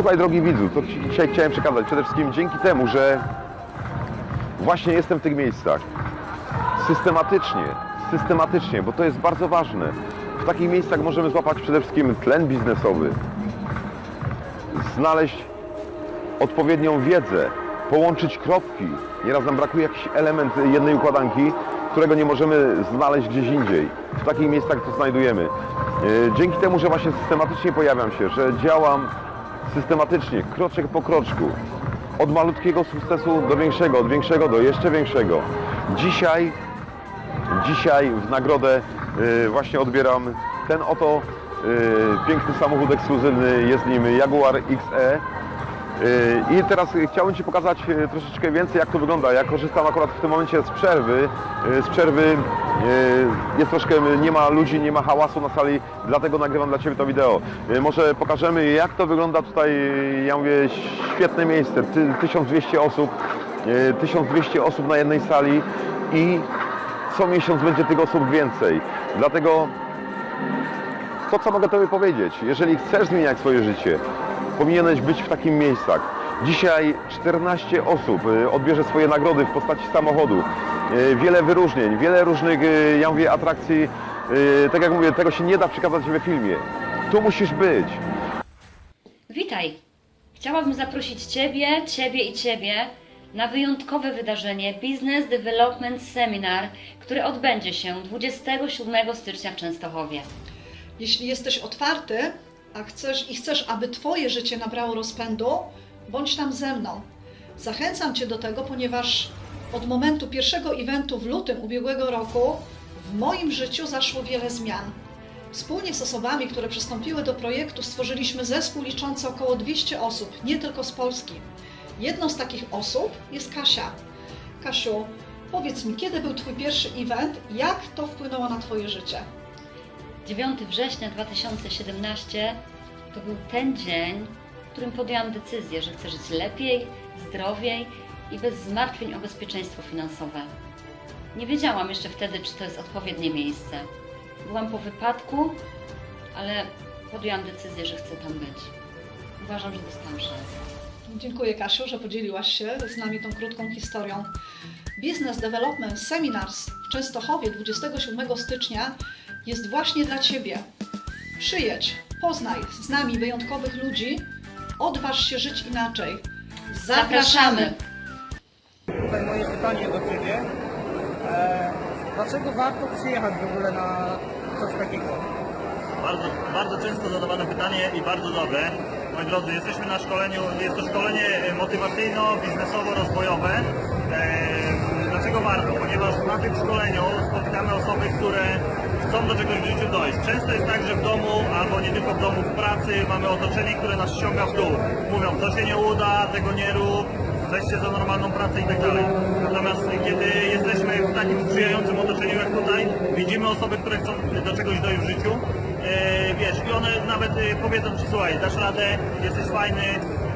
Słuchaj, drogi widzu, co Ci dzisiaj chciałem przekazać? Przede wszystkim dzięki temu, że właśnie jestem w tych miejscach. Systematycznie, systematycznie, bo to jest bardzo ważne. W takich miejscach możemy złapać przede wszystkim tlen biznesowy, znaleźć odpowiednią wiedzę, połączyć kropki. Nieraz nam brakuje jakiś element jednej układanki, którego nie możemy znaleźć gdzieś indziej. W takich miejscach to znajdujemy. E, Dzięki temu, że właśnie systematycznie pojawiam się, że działam systematycznie, kroczek po kroczku, od malutkiego sukcesu do większego, od większego do jeszcze większego. Dzisiaj Dzisiaj w nagrodę y, właśnie odbieram ten oto y, piękny samochód ekskluzywny, jest nim Jaguar XE. I teraz chciałbym Ci pokazać y, troszeczkę więcej jak to wygląda. Ja korzystam akurat w tym momencie z przerwy. Y, Z przerwy y, jest troszkę, nie ma ludzi, nie ma hałasu na sali, dlatego nagrywam dla Ciebie to wideo. Może pokażemy jak to wygląda tutaj, ja mówię, świetne miejsce, Ty- 1200 osób, y, 1200 osób na jednej sali i co miesiąc będzie tych osób więcej. Dlatego to, co mogę Tobie powiedzieć, jeżeli chcesz zmieniać swoje życie, powinieneś być w takim miejscach. Dzisiaj 14 osób y, odbierze swoje nagrody w postaci samochodu. Y, Wiele wyróżnień, wiele różnych, y, ja mówię, atrakcji. Tak jak mówię, tego się nie da przekazać we filmie. Tu musisz być. Witaj! Chciałabym zaprosić Ciebie, Ciebie i Ciebie na wyjątkowe wydarzenie Business Development Seminar, które odbędzie się 27 stycznia w Częstochowie. Jeśli jesteś otwarty a chcesz, i chcesz, aby Twoje życie nabrało rozpędu, bądź tam ze mną. Zachęcam Cię do tego, ponieważ od momentu pierwszego eventu w lutym ubiegłego roku w moim życiu zaszło wiele zmian. Wspólnie z osobami, które przystąpiły do projektu, stworzyliśmy zespół liczący około 200 osób, nie tylko z Polski. Jedną z takich osób jest Kasia. Kasiu, powiedz mi, kiedy był Twój pierwszy event? Jak to wpłynęło na Twoje życie? 9 września 2017 to był ten dzień, w którym podjęłam decyzję, że chcę żyć lepiej, zdrowiej i bez zmartwień o bezpieczeństwo finansowe. Nie wiedziałam jeszcze wtedy, czy to jest odpowiednie miejsce. Byłam po wypadku, ale podjęłam decyzję, że chcę tam być. Uważam, że dostałam szansę. Dziękuję Kasiu, że podzieliłaś się z nami tą krótką historią. Business Development Seminars w Częstochowie 27 stycznia jest właśnie dla Ciebie. Przyjedź, poznaj z nami wyjątkowych ludzi, odważ się żyć inaczej. Zapraszamy! Tutaj moje pytanie do Ciebie. E, dlaczego warto przyjechać w ogóle na coś takiego? Bardzo, bardzo często zadawane pytanie i bardzo dobre. Moi drodzy, jesteśmy na szkoleniu, jest to szkolenie motywacyjno-biznesowo-rozwojowe. E, dlaczego warto? Ponieważ na tym szkoleniu spotykamy osoby, które chcą do czegoś w życiu dojść. Często jest tak, że w domu, albo nie tylko w domu, w pracy mamy otoczenie, które nas ściąga w dół. Mówią, to się nie uda, tego nie rób, weź się za normalną pracę i tak dalej. Natomiast kiedy jesteśmy w takim sprzyjającym otoczeniu jak tutaj, widzimy osoby, które chcą do czegoś dojść w życiu, e, wiesz, i one nawet e, powiedzą Ci, słuchaj, dasz radę, jesteś fajny,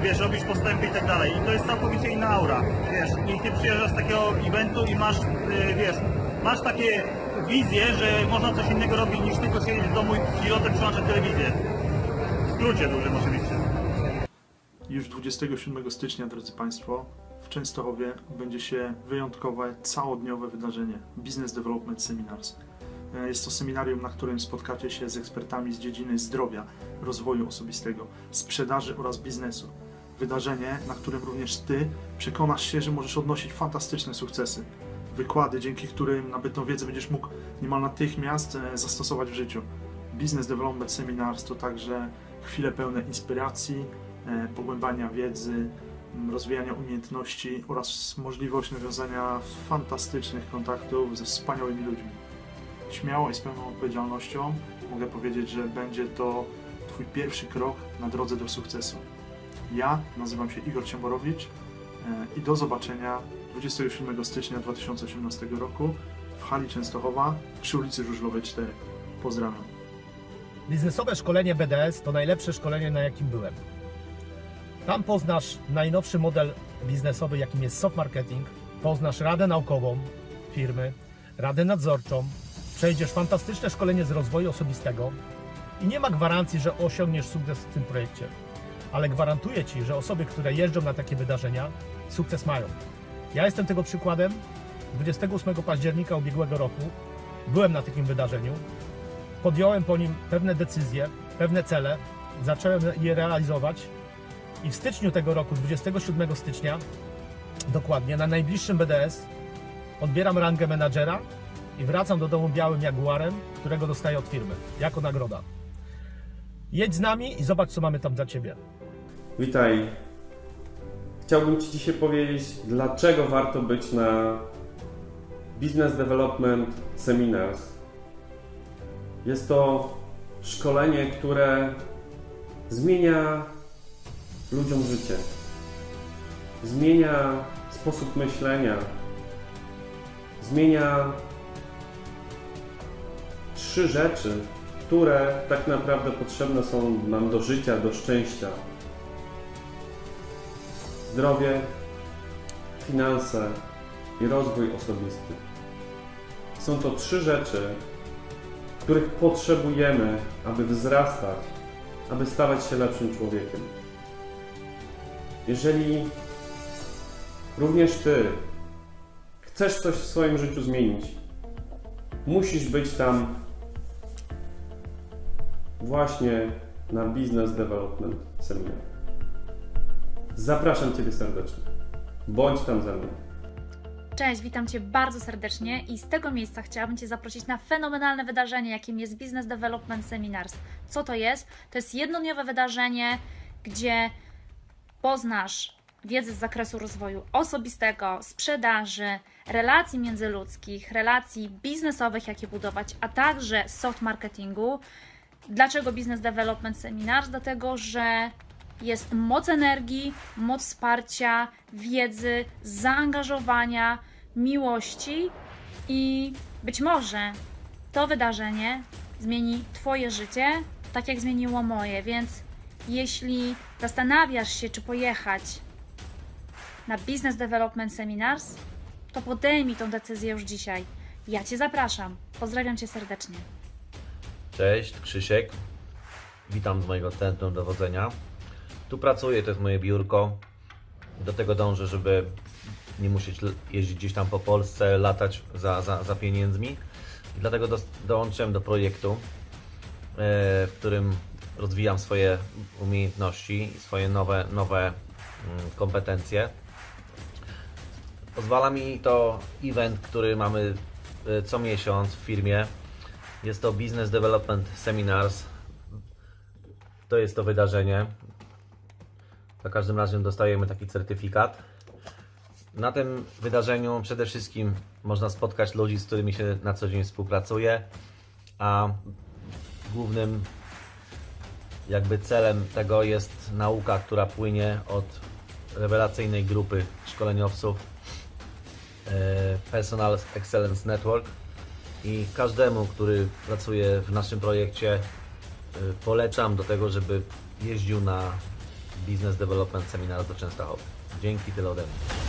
wiesz, robisz postępy i tak dalej. I to jest całkowicie inna aura, wiesz, i Ty przyjeżdżasz z takiego eventu i masz, e, wiesz, masz takie wizje, że można coś innego robić niż tylko siedzieć w domu i pilotem przyłączać telewizję. W skrócie dużym oczywiście. Już 27 stycznia, drodzy Państwo, w Częstochowie będzie się wyjątkowe, całodniowe wydarzenie Business Development Seminars. E, Jest to seminarium, na którym spotkacie się z ekspertami z dziedziny zdrowia, rozwoju osobistego, sprzedaży oraz biznesu. Wydarzenie, na którym również Ty przekonasz się, że możesz odnosić fantastyczne sukcesy. Wykłady, dzięki którym nabytą wiedzę będziesz mógł niemal natychmiast e, zastosować w życiu. Business Development Seminars to także chwile pełne inspiracji, e, pogłębania wiedzy, rozwijania umiejętności oraz możliwość nawiązania fantastycznych kontaktów ze wspaniałymi ludźmi. Śmiało i z pełną odpowiedzialnością mogę powiedzieć, że będzie to Twój pierwszy krok na drodze do sukcesu. Ja nazywam się Igor Ciemborowicz i do zobaczenia 27 stycznia 2018 roku w hali Częstochowa przy ulicy Żużlowej 4. Pozdrawiam. Biznesowe szkolenie BDS to najlepsze szkolenie, na jakim byłem. Tam poznasz najnowszy model biznesowy, jakim jest soft marketing, poznasz radę naukową firmy, radę nadzorczą, przejdziesz fantastyczne szkolenie z rozwoju osobistego i nie ma gwarancji, że osiągniesz sukces w tym projekcie. ale gwarantuję Ci, że osoby, które jeżdżą na takie wydarzenia, sukces mają. Ja jestem tego przykładem. 28 października ubiegłego roku byłem na takim wydarzeniu. Podjąłem po nim pewne decyzje, pewne cele, zacząłem je realizować i w styczniu tego roku, 27 stycznia, dokładnie, na najbliższym BDS odbieram rangę menadżera i wracam do domu białym jaguarem, którego dostaję od firmy, jako nagroda. Jedź z nami i zobacz, co mamy tam dla Ciebie. Witaj. Chciałbym Ci dzisiaj powiedzieć, dlaczego warto być na Business Development Seminars. Jest to szkolenie, które zmienia ludziom życie. Zmienia sposób myślenia. Zmienia trzy rzeczy, które tak naprawdę potrzebne są nam do życia, do szczęścia zdrowie, finanse i rozwój osobisty. Są to trzy rzeczy, których potrzebujemy, aby wzrastać, aby stawać się lepszym człowiekiem. Jeżeli również Ty chcesz coś w swoim życiu zmienić, musisz być tam właśnie na Business Development Seminar. Zapraszam Ciebie serdecznie. Bądź tam ze mną. Cześć, witam Cię bardzo serdecznie i z tego miejsca chciałabym Cię zaprosić na fenomenalne wydarzenie, jakim jest Business Development Seminars. Co to jest? To jest jednodniowe wydarzenie, gdzie poznasz wiedzę z zakresu rozwoju osobistego, sprzedaży, relacji międzyludzkich, relacji biznesowych, jakie budować, a także soft marketingu. Dlaczego Business Development Seminars? Dlatego, że jest moc energii, moc wsparcia, wiedzy, zaangażowania, miłości i być może to wydarzenie zmieni Twoje życie, tak jak zmieniło moje. Więc jeśli zastanawiasz się, czy pojechać na Business Development Seminars, to podejmij tą decyzję już dzisiaj. Ja Cię zapraszam. Pozdrawiam Cię serdecznie. Cześć, Krzysiek. Witam z mojego centrum dowodzenia. Tu pracuję, to jest moje biurko. Do tego dążę, żeby nie musieć jeździć gdzieś tam po Polsce, latać za, za, za pieniędzmi. Dlatego do, dołączyłem do projektu, e, w którym rozwijam swoje umiejętności, swoje nowe, nowe mm, kompetencje. Pozwala mi to event, który mamy e, co miesiąc w firmie. Jest to Business Development Seminars. To jest to wydarzenie. Za każdym razem dostajemy taki certyfikat. Na tym wydarzeniu przede wszystkim można spotkać ludzi, z którymi się na co dzień współpracuje, a głównym jakby celem tego jest nauka, która płynie od rewelacyjnej grupy szkoleniowców e, Personal Excellence Network i każdemu, który pracuje w naszym projekcie, y, polecam do tego, żeby jeździł na Business Development Seminar do Częstochowy. Dzięki tyle ode mnie.